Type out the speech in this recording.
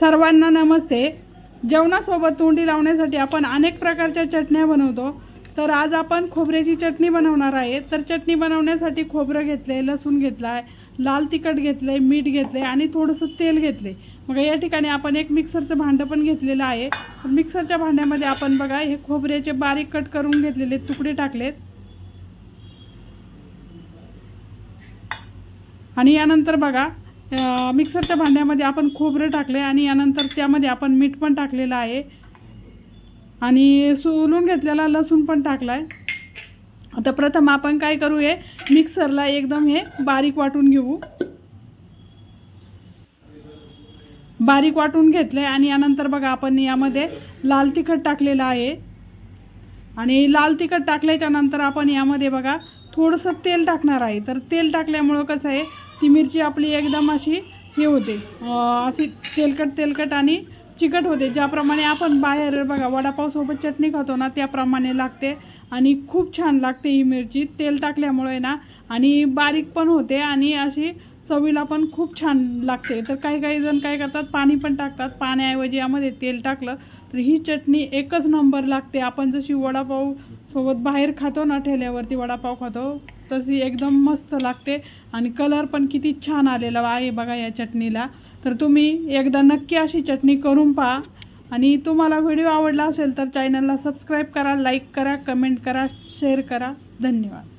सर्वांना नमस्ते. जेवणासोबत तोंडी लावण्यासाठी आपण अनेक प्रकारच्या चटण्या बनवतो. तर आज आपण खोबऱ्याची चटणी बनवणार आहे. तर चटणी बनवण्यासाठी खोबरं घेतलं आहे लसूण घेतला आहे लाल तिखट घेतलं आहे मीठ घेतलं आहे आणि थोडंसं तेल घेतलं आहे मग या ठिकाणी आपण एक मिक्सरचं भांडं पण घेतलेलं आहे. तर मिक्सरच्या भांड्यामध्ये आपण बघा हे खोबऱ्याचे बारीक कट करून घेतलेले तुकडे टाकलेत. आणि यानंतर बघा मिक्सरच्या भांड्यामध्ये आपण खोबरं टाकले आणि यानंतर त्यामध्ये आपण मीठ पण टाकलेलं आहे. आणि सोलून घेतलेला लसूण पण टाकला आहे आता प्रथम आपण काय करू हे मिक्सरला एकदम हे बारीक वाटून घेऊ. बारीक वाटून घेतले आणि यानंतर बघा आपण यामध्ये लाल तिखट टाकलेलं आहे. आणि लाल तिखट टाकल्याच्या नंतर आपण यामध्ये बघा थोडंसं तेल टाकणार आहे. तर तेल टाकल्यामुळं कसं आहे ती मिरची आपली एकदम अशी हे होते. अशी तेलकट तेलकट आणि चिकट होते. ज्याप्रमाणे आपण बाहेर बघा वडापावसोबत चटणी खातो ना त्याप्रमाणे लागते. आणि खूप छान लागते ही मिरची. तेल टाकल्यामुळे ना आणि बारीक पण होते आणि अशी चवीला पण खूप छान लागते. तर काही काही जण काय करतात पाणी पण टाकतात. पाण्याऐवजी यामध्ये तेल टाकलं तर ही चटणी एकच नंबर लागते. आपण जशी वडापाव सोबत बाहेर खातो ना ठेल्यावरती वडापाव खातो तशी एकदम मस्त लागते. आणि कलर पण किती छान आलेला आहे बघा या चटणीला. तर तुम्ही एकदा नक्की अशी चटणी करून पहा. आणि तुम्हाला व्हिडिओ आवडला असेल तर चॅनलला सबस्क्राईब करा लाईक करा कमेंट करा शेअर करा. धन्यवाद.